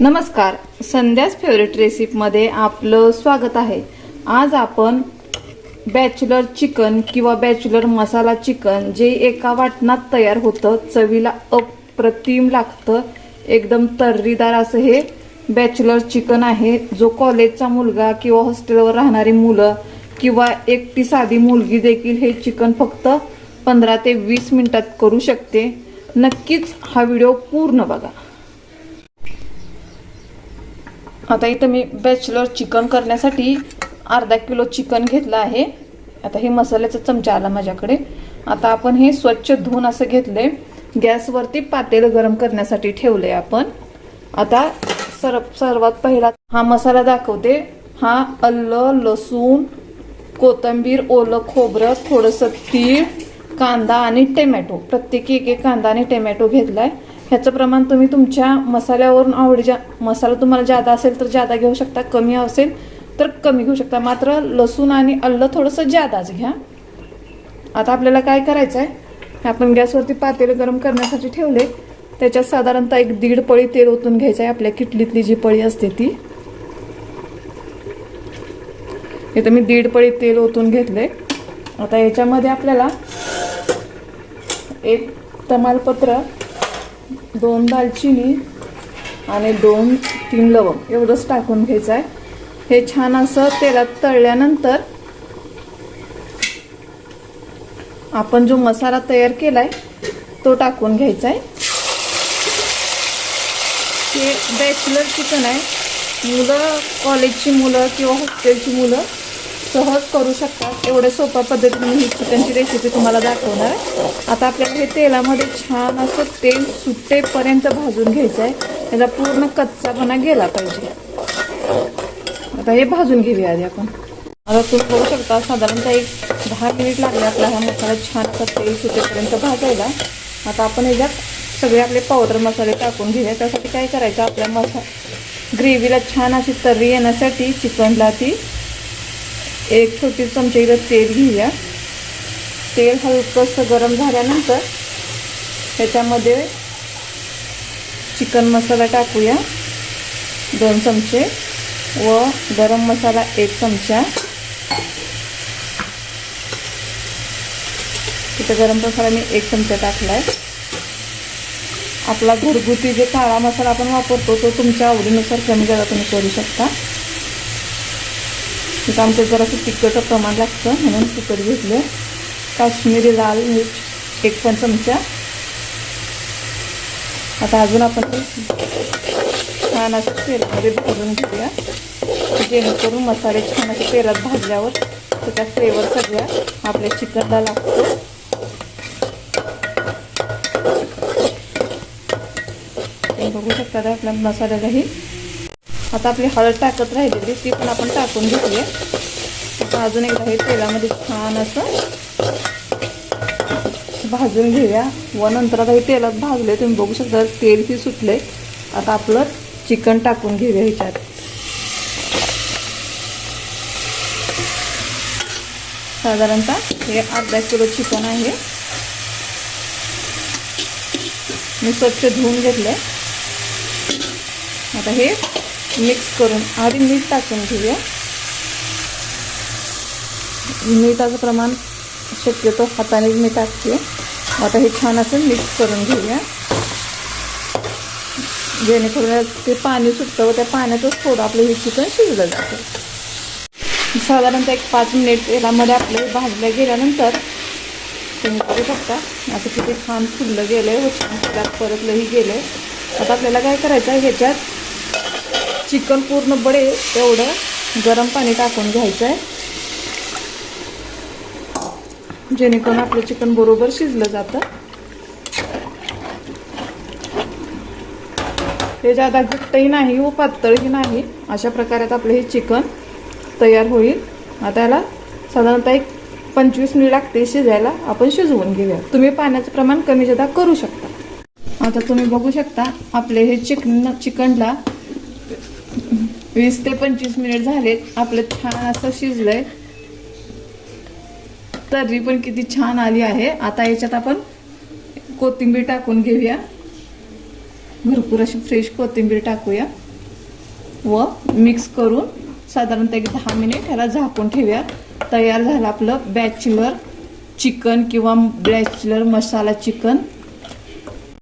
नमस्कार. संध्याच फेवरेट रेसिपीमध्ये आपलं स्वागत आहे. आज आपण बॅचलर चिकन किंवा बॅचलर मसाला चिकन जे एका वाटणात तयार होतं चवीला अप्रतिम लागतं एकदम तर्रीदार असं हे बॅचलर चिकन आहे. जो कॉलेजचा मुलगा किंवा हॉस्टेलवर राहणारी मुलं किंवा एकटी साधी मुलगी देखील हे चिकन फक्त पंधरा ते वीस मिनटात करू शकते. नक्कीच हा व्हिडिओ पूर्ण बघा. आता इथं मी बॅचलर चिकन करण्यासाठी अर्धा किलो चिकन घेतलं आहे. आता हे मसाल्याचा चमचा आला माझ्याकडे. आता आपण हे स्वच्छ धुवून असं घेतलं आहे गॅसवरती पातेलं गरम करण्यासाठी ठेवलंय आपण. आता सर्व सर्वात पहिला हा मसाला दाखवते. हा अल्लं लसूण कोथिंबीर ओलं खोबरं थोडंसं तीळ कांदा आणि टोमॅटो. प्रत्येकी एक एक कांदा आणि टोमॅटो आहे ह्याचं प्रमाण तुम्ही तुमच्या मसाल्यावरून आवडीच्या मसाला तुम्हाला जादा असेल तर जादा घेऊ शकता कमी असेल तर कमी घेऊ शकता. मात्र लसूण आणि अल्लं थोडंसं जादाच घ्या. आता आपल्याला काय करायचं आहे आपण गॅसवरती पातेले गरम करण्यासाठी ठेवले. त्याच्यात साधारणतः एक दीड पळी तेल ओतून घ्यायचं आहे आपल्या किटलीतली जी पळी असते ती. इथं मी दीड पळी तेल ओतून घेतले. आता याच्यामध्ये आपल्याला एक तमालपत्र दोन दालचिनी आणि दोन तीन लवंग. एवढंच टाकून घ्यायचं आहे हे छान असं तेलात तळल्यानंतर आपण जो मसाला तयार केलाय तो टाकून घ्यायचा आहे हे बॅचलर चिकन आहे. मुलं कॉलेजची मुलं किंवा हॉस्टेलची मुलं सहज करू शकता. एवढ्या सोप्या पद्धतीने ही चिकनची रेसिपी तुम्हाला दाखवणार आहे. आता आपल्याला हे तेलामध्ये छान असं तेल सुट्टेपर्यंत भाजून घ्यायचं आहे त्याचा पूर्ण कच्चापणा गेला पाहिजे. आता हे भाजून घेऊया आधी आपण. आता तुम्ही बघू शकता. साधारणतः एक दहा मिनिट लागले आपला हा मसाला छान असा तेल सुटेपर्यंत भाजायला. आता आपण ह्याच्यात सगळे आपले पावडर मसाले टाकून घेऊया. त्यासाठी काय करायचं? आपल्या मसा ग्रेव्हीला छान अशी तर्री येण्यासाठी चिकनला ती एक छोटी चमचे इथं तेल घेऊया. तेल हलकंसं गरम झाल्यानंतर त्याच्यामध्ये चिकन मसाला टाकूया. दोन चमचे. व गरम मसाला एक चमचा. तिथं गरम मसाला मी एक चमचा टाकला आहे आपला घरगुती जे काळा मसाला आपण वापरतो तो तुमच्या आवडीनुसार कमी जागा तुम्ही करू शकता. तिथं आमचं जरासं तिखटचं प्रमाण लागतं म्हणून तिखट घेतलं. काश्मीरी लाल मिर्च एक पण चमचा. आता अजून आपण ते छान असं तेलामध्ये भाजून घेऊया. जेणेकरून मसाले छान असे तेलात भाजल्यावर त्याचा फ्लेवर सगळ्या आपल्या चिकनला लागतो. बघू शकता आपल्या मसाल्यालाही आता आपली हळद टाकत राहिलेली ती पण आपण टाकून घेतली. आता अजून एकदा हे तेलामध्ये छान असं भाजून घेऊया. व नंतर आता हे तेलात भाजले तुम्ही बघू शकता तेलही सुटले. आता आपलं चिकन टाकून घेऊया ह्याच्यात. साधारणतः हे अर्धा किलो चिकन आहे. मी स्वच्छ धुवून घेतलं आता हे मिक्स करून आधी मीठ टाकून घेऊया. मिठाचं प्रमाण शक्यतो हाताने मी टाकते. आता हे छान असं मिक्स करून घेऊया. जेणेकरून ते पाणी सुटतं व त्या पाण्यातच थोडं आपलं हे चिकन शिजलं जातं. साधारणतः एक पाच मिनिट यामध्ये आपलं भाजल्या गेल्यानंतर तुम्ही करू शकता. असं किती छान फुललं गेलं आहे व छान त्यात परतलंही गेलं आहे आता आपल्याला काय करायचं आहे? ह्याच्यात चिकन पूर्ण बडे तेवढं गरम पाणी टाकून घ्यायचं आहे जेणेकरून आपलं चिकन बरोबर शिजलं जातं. हे जादा घट्टही नाही व पातळही नाही अशा प्रकारे आपलं हे चिकन तयार होईल. आता याला साधारणतः एक पंचवीस मिनिट लागते शिजायला. आपण शिजवून घेऊया. तुम्ही पाण्याचं प्रमाण कमी जादा करू शकता. आता तुम्ही बघू शकता आपले हे चिकन चिकनला वीस ते पंचवीस मिनिट झालेत. आपलं छान असं शिजलंय. तर्री पण किती छान आली आहे. आता याच्यात आपण कोथिंबीर टाकून घेऊया. भरपूर अशी फ्रेश कोथिंबीर टाकूया. व मिक्स करून साधारणतः एक दहा मिनिट ह्याला झाकून ठेवूया. तयार झालं आपलं बॅचलर चिकन किंवा बॅचलर मसाला चिकन